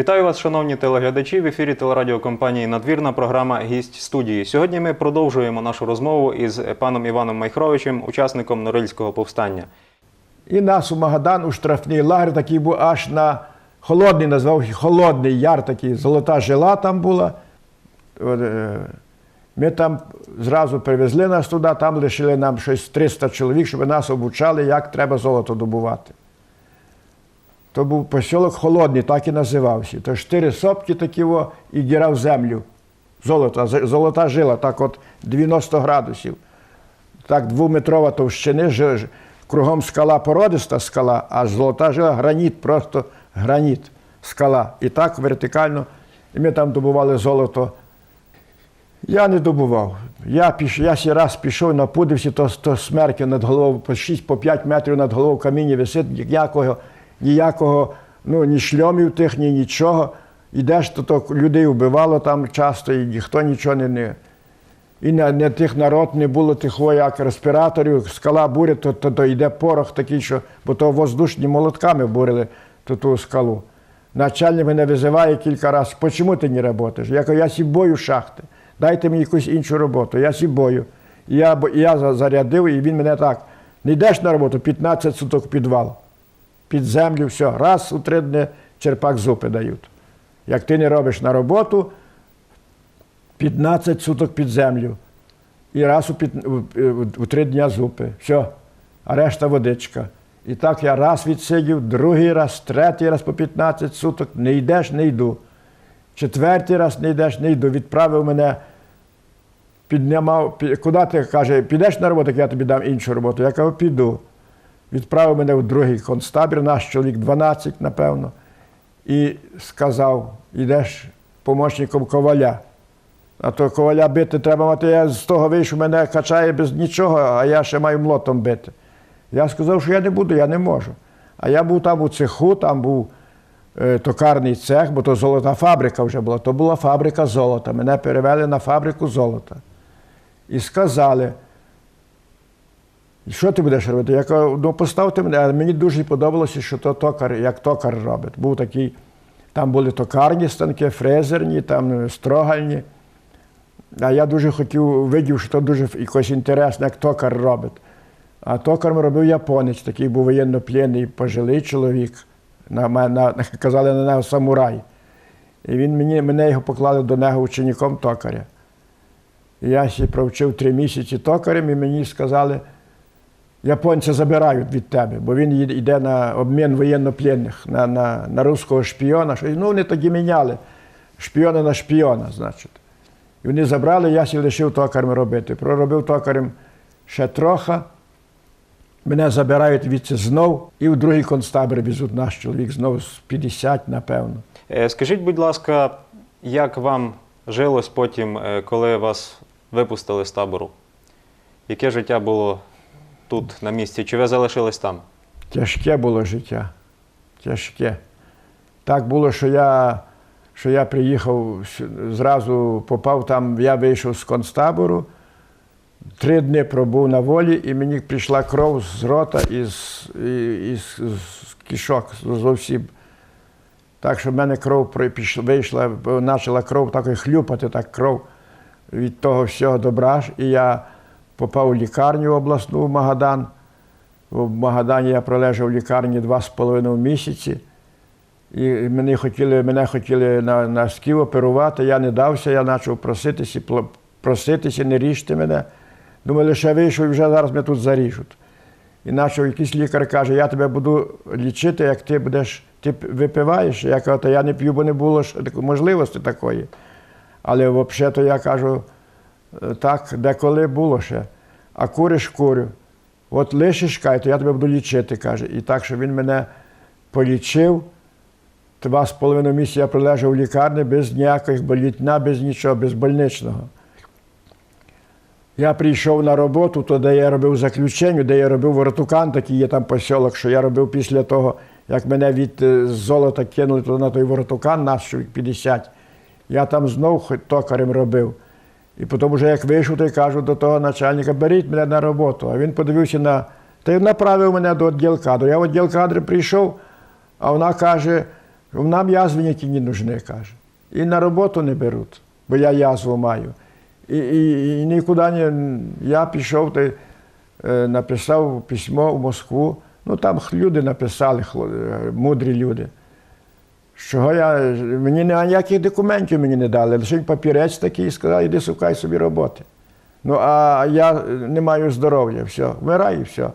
Вітаю вас, шановні телеглядачі. В ефірі телерадіокомпанії Надвірна програма Гість студії. Сьогодні ми продовжуємо нашу розмову із паном Іваном Майхровичем, учасником Норильського повстання. І нас у Магадан у штрафний лагер такий був аж на холодний, назвав Холодний Яр, такий золота жила там була. Е, Ми там зразу привезли нас туди, там лишили нам щось 300 чоловік, щоб нас обучали, як треба золото добувати. То був посілок холодний, так і називався. То чотири сопки такі во, і діра в землю. Золото, з- золота жила, так от 90 градусів. Так, двометрова товщини, кругом скала породиста скала, а золота жила граніт, просто граніт, скала. І так вертикально. І ми там добували золото. Я не добував. Я, піш, я сі раз пішов, напудився, то, то смерки над головою, по 6-5 метрів над головою каміння висить, ніякого, ніякого ну, ні шльомів тих, ні нічого. Ідеш, то, то людей вбивало там часто, і ніхто нічого не. не і не, не тих народ не було тих о, як респіраторів, скала буря, то, то, то йде порох такий, що, бо то воздушні молотками бурили ту, ту скалу. Начальник мене визиває кілька разів, чому ти не працюєш? Я кажу, я сі бою шахти, дайте мені якусь іншу роботу, я сі бою. І я, я зарядив, і він мене так, не йдеш на роботу, 15 суток підвал, під землю, все, раз у три дні черпак зупи дають. Як ти не робиш на роботу, 15 суток під землю. І раз у, під, у, у, три дня зупи. Все. А решта водичка. І так я раз відсидів, другий раз, третій раз по 15 суток. Не йдеш, не йду. Четвертий раз не йдеш, не йду. Відправив мене, піднімав, пі- куди ти каже, підеш на роботу, я тобі дам іншу роботу. Я кажу, піду. Відправив мене в другий концтабір, наш чоловік 12, напевно, і сказав: йдеш помощником коваля. А то коваля бити треба мати. Я з того вийшов, мене качає без нічого, а я ще маю млотом бити. Я сказав, що я не буду, я не можу. А я був там у цеху, там був е, токарний цех, бо то золота фабрика вже була. То була фабрика золота. Мене перевели на фабрику золота. І сказали, що ти будеш робити? Я кажу, ну поставте мене. Мені дуже подобалося, що то токар, як токар робить. Був такий, там були токарні станки, фрезерні, там е, строгальні. А я дуже хотів, видів, що це дуже якось інтересно, як токар робить. А токарем робив японець, такий був воєннопленний, пожилий чоловік. На, на, казали на нього самурай. І він мені, мене його поклали до нього учеником токаря. Я ще провчив три місяці токарем, і мені сказали, японця забирають від тебе, бо він йде на обмін воєннопленних, на, на, на руського шпіона. Ну, вони тоді міняли шпіона на шпіона, значить. І вони забрали, я сі лишив токарем робити. Проробив токарем ще трохи. Мене забирають відси знов, і в другий концтабір везуть наш чоловік знов з 50, напевно. Е, Скажіть, будь ласка, як вам жилось потім, е, коли вас випустили з табору? Яке життя було тут, на місці? Чи ви залишились там? Тяжке було життя. Тяжке. Так було, що я, що я приїхав, зразу попав там, я вийшов з концтабору, три дні пробув на волі, і мені прийшла кров з рота і з, і, і з, з кишок зовсім. Так що в мене кров вийшла, почала кров так і хлюпати, так кров від того всього добра. І я попав у лікарню обласну в Магадан. В Магадані я пролежав в лікарні два з половиною місяці. І мене хотіли, мене хотіли на, на сків оперувати, я не дався, я почав проситися, проситися, не ріжте мене. Думаю, лише вийшов і вже зараз мене тут заріжуть. І почав якийсь лікар каже, я тебе буду лічити, як ти будеш, ти випиваєш. Я кажу, «Та я не п'ю, бо не було можливості такої. Але взагалі то я кажу, «Е, так, деколи було ще. А куриш курю. От лишиш кай, то я тебе буду лічити, каже. І так, що він мене полічив. Два з половиною місяця я пролежав у лікарні без ніяких болітна, без нічого, без больничного. Я прийшов на роботу, то де я робив заключення, де я робив воротукан, такий є там посілок, що я робив після того, як мене від е, золота кинули туди на той воротукан, чоловік 50. Я там знов токарем робив. І потім, вже як вийшов, то й кажу до того начальника, беріть мене на роботу. А він подивився на. Та й направив мене до відділ кадру. Я в відділ кадру прийшов, а вона каже: Нам язви ніякі не нужны, каже. І на роботу не беруть, бо я язву маю. І, і, і нікуди не. Я пішов, та, е, написав письмо в Москву. Ну там люди написали, е, мудрі люди. Що я, мені ніяких документів мені не дали, лише папірець такий і сказали, іди шукай собі роботи. Ну, а я не маю здоров'я, все, вмирай все.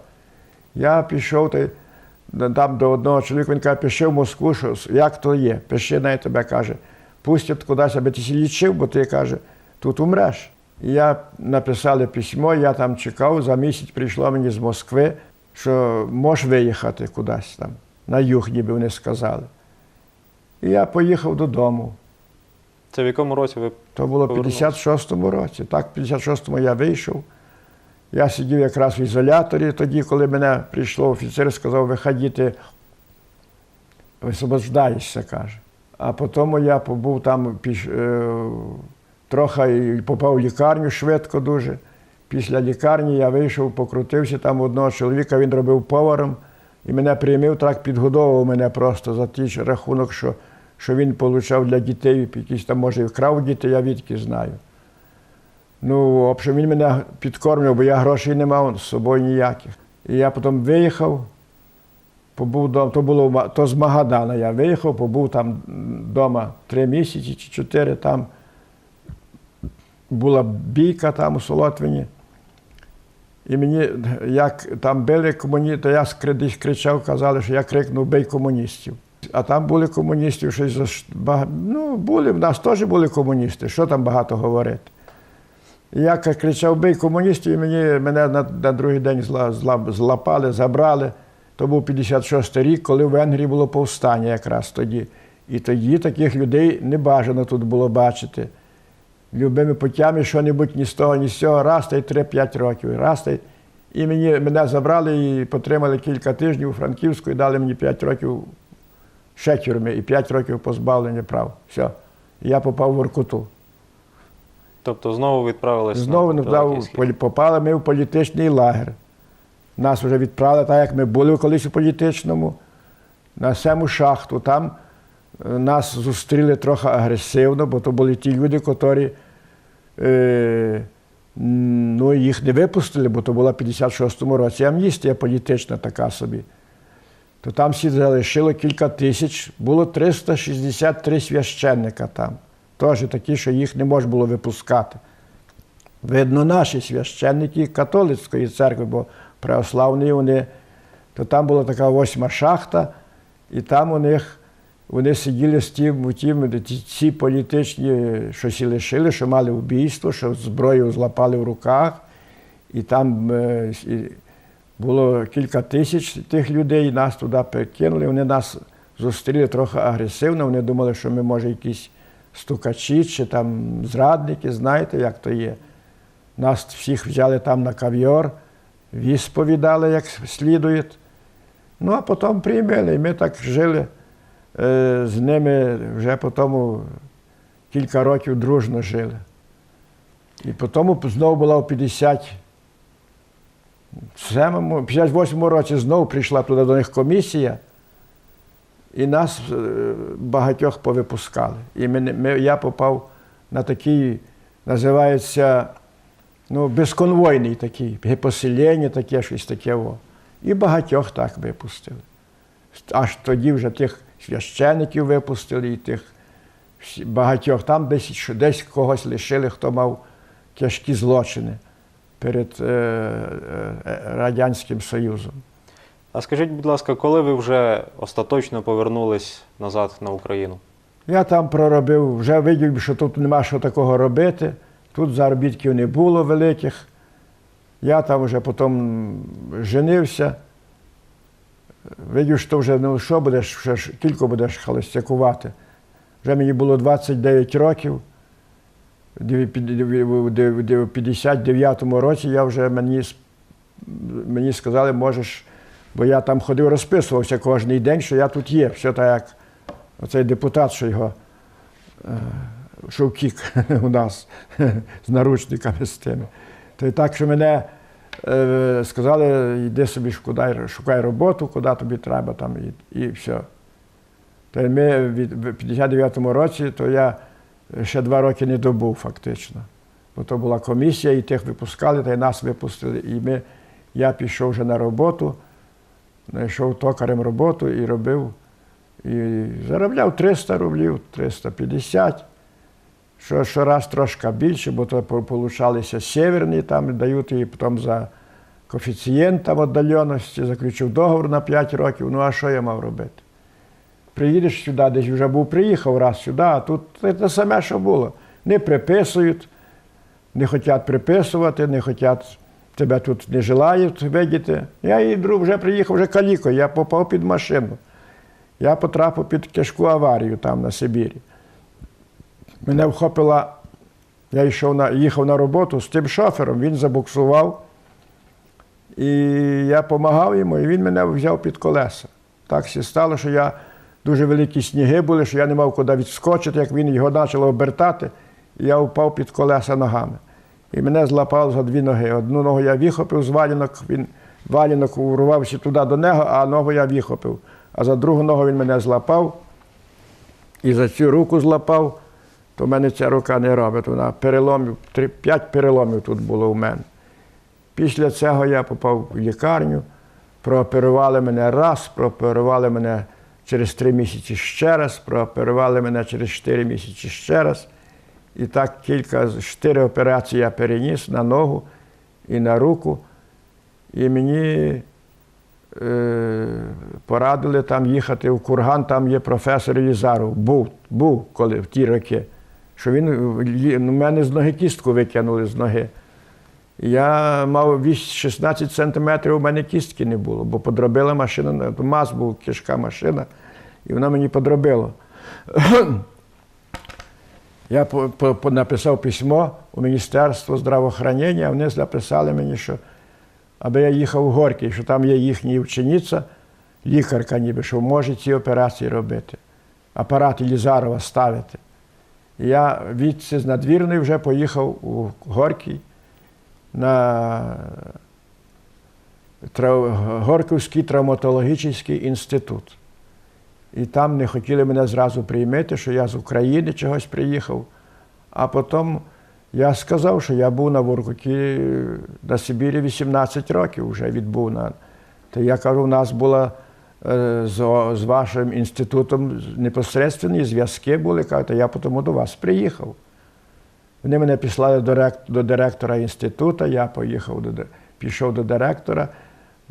Я пішов там до одного чоловіка, він каже, пиши в Москву, що, як то є, пиши на тебе, каже, пустять кудись, аби ти лічив, бо ти каже, тут умреш. І я написали письмо, я там чекав, за місяць прийшло мені з Москви, що можеш виїхати кудись там, на юг, ніби вони сказали. І я поїхав додому. Це в якому році ви То було в 56-му році. Так, в 56-му я вийшов. Я сидів якраз в ізоляторі тоді, коли мене прийшло офіцер, сказав, виходіть, висвобождаєшся, каже. А потім я побув там піш, е, трохи і попав в лікарню швидко дуже. Після лікарні я вийшов, покрутився там одного чоловіка, він робив поваром, і мене приймив, так підгодовував мене просто за ті рахунок, що, що він отримав для дітей, якісь там, може, вкрав діти, я відки знаю. Ну, в общем, він мене підкормив, бо я грошей не мав з собою ніяких. І я потім виїхав, побув дома, то було то з Магадана. Я виїхав, побув там вдома три місяці чи чотири там. Була бійка там у Солотвині. І мені, як там били комуністи, то я десь кричав, казали, що я крикнув бий комуністів. А там були комуністів, щось за ну, були, в нас теж були комуністи, що там багато говорити. І я кричав бий комуністів, і мені, мене на, на другий день зла, зла, злапали, забрали. То був 56 рік, коли в Венгрії було повстання якраз тоді. І тоді таких людей не бажано тут було бачити. Любими путями що-небудь ні з того, ні з цього, раз та й 3-5 років. Раз та й... І мені, мене забрали і потримали кілька тижнів у Франківську і дали мені 5 років ще тюрми і 5 років позбавлення прав. Все. Я попав в Воркуту. тобто знову відправились Знову на полі- попали ми в політичний лагер. Нас вже відправили, так як ми були колись у політичному, на сему шахту. Там е, нас зустріли трохи агресивно, бо то були ті люди, які е, ну, їх не випустили, бо то була в 56-му році амністія політична така собі. То там всі залишило кілька тисяч, було 363 священника там. Теж такі, що їх не можна було випускати. Видно, наші священники католицької церкви, бо православні вони, то там була така восьма шахта, і там у них вони сиділи з тим, ті, ці політичні, що сі лишили, що мали вбійство, що зброю злапали в руках, і там е, і було кілька тисяч тих людей, нас туди перекинули. Вони нас зустріли трохи агресивно. Вони думали, що ми, може, якісь стукачі чи там зрадники, знаєте, як то є. Нас всіх взяли там на кав'йор, відповідали, як слідує. Ну, а потім приймали, і ми так жили е, з ними вже потім кілька років дружно жили. І потім знову була в 50 в 58-му році знову прийшла туди до них комісія, і нас е, багатьох повипускали. І ми, ми, я попав на такий, називається, ну, безконвойний такий, поселення таке, щось таке. Во. І багатьох так випустили. Аж тоді вже тих священиків випустили, і тих багатьох. Там десь, десь когось лишили, хто мав тяжкі злочини перед е, е, Радянським Союзом. А скажіть, будь ласка, коли ви вже остаточно повернулись назад на Україну? Я там проробив, вже видів, що тут нема що такого робити, тут заробітків не було великих. Я там вже потім женився. Видів, що вже ну що будеш, ще кілько будеш холостякувати. Вже мені було 29 років. В 59-му році я вже мені, мені сказали, можеш, бо я там ходив, розписувався кожен день, що я тут є. Все так як оцей депутат, що його е, що втік у нас з наручниками з тими. То і так, що мене е, сказали, йди собі шукай, шукай роботу, куди тобі треба, там, і, і все. То ми в 59-му році, то я ще два роки не добув фактично. Бо то була комісія, і тих випускали, та й нас випустили. І ми, я пішов вже на роботу, знайшов токарем роботу і робив. І заробляв 300 рублів, 350. Що, щораз трошки більше, бо то по- получалися северні, там дають і потім за коефіцієнт там віддаленості, заключив договор на 5 років. Ну а що я мав робити? Приїдеш сюди, десь вже був, приїхав раз сюди, а тут те саме, що було. Не приписують, не хочуть приписувати, не хочуть, тебе тут не желають видіти. Я і друг вже приїхав вже каліко, я попав під машину. Я потрапив під тяжку аварію там на Сибірі. Мене вхопила, я йшов на, їхав на роботу з тим шофером, він забуксував. І я допомагав йому, і він мене взяв під колеса. Так все стало, що я дуже великі сніги були, що я не мав куди відскочити, як він його почав обертати, і я впав під колеса ногами. І мене злапало за дві ноги. Одну ногу я вихопив з валінок, він валінок урвався туди до нього, а ногу я вихопив. А за другу ногу він мене злапав і за цю руку злапав, то в мене ця рука не робить. Вона переломів, п'ять переломів тут було у мене. Після цього я попав в лікарню, прооперували мене раз, прооперували мене через три місяці ще раз, прооперували мене через чотири місяці ще раз. І так кілька, чотири операції я переніс на ногу і на руку. І мені е, порадили там їхати в Курган, там є професор Єлізаров. Був, був коли в ті роки. Що він у мене з ноги кістку викинули з ноги. Я мав вісь 16 сантиметрів, у мене кістки не було, бо подробила машина, МАЗ був кишка машина, і вона мені подробила. Я по, по, написав письмо у Міністерство здравоохранення, а вони написали мені, що аби я їхав у Горький, що там є їхня учениця, лікарка ніби, що може ці операції робити, апарат Єлізарова ставити. Я відси з надвірної вже поїхав у Горький на Горківський травматологічний інститут. І там не хотіли мене зразу приймати, що я з України чогось приїхав. А потім я сказав, що я був на Воркуті на Сибірі 18 років вже відбув. На... То я кажу, у нас була е, з, з вашим інститутом непосередственні зв'язки були, кажу, я тому до вас приїхав. Вони мене післали до, рек- до директора інституту, я поїхав до, пішов до директора.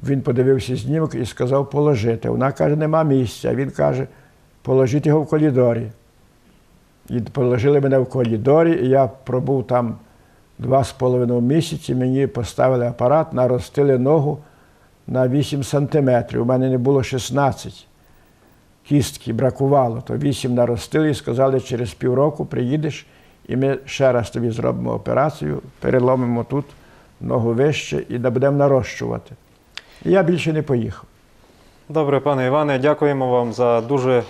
Він подивився знімок і сказав положити. Вона каже, нема місця. Він каже, положіть його в коридорі. І положили мене в коридорі, і я пробув там два з половиною місяці. Мені поставили апарат, наростили ногу на 8 сантиметрів. У мене не було 16 кістки бракувало, то 8 наростили і сказали, через півроку приїдеш, і ми ще раз тобі зробимо операцію, переломимо тут ногу вище і будемо нарощувати. І я більше не поїхав. Добре, пане Іване, дякуємо вам за дуже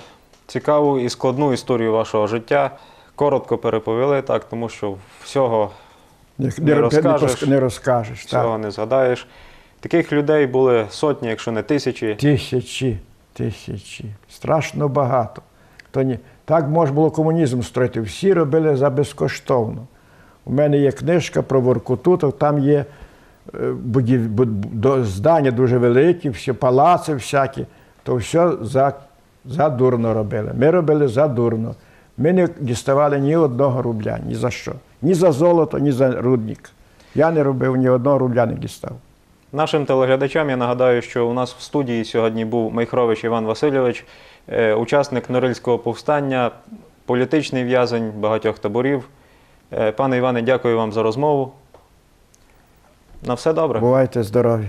цікаву і складну історію вашого життя. Коротко переповіли, так, тому що всього, Не, Не не, розкажеш. не, не розкажеш. всього Так. не згадаєш. Таких людей були сотні, якщо не тисячі. Тисячі, тисячі. Страшно багато. То ні. Так можна було комунізм строїти. Всі робили за безкоштовно. У мене є книжка про Воркуту, то там є е, здання дуже великі, всі палаци всякі, то все за, за дурно робили. Ми робили за дурно. Ми не діставали ні одного рубля, ні за що. Ні за золото, ні за рудник. Я не робив ні одного рубля не дістав. Нашим телеглядачам я нагадаю, що у нас в студії сьогодні був Майхрович Іван Васильович, е, учасник Норильського повстання, політичний в'язень багатьох таборів. Е, Пане Іване, дякую вам за розмову. На все добре. Бувайте здорові.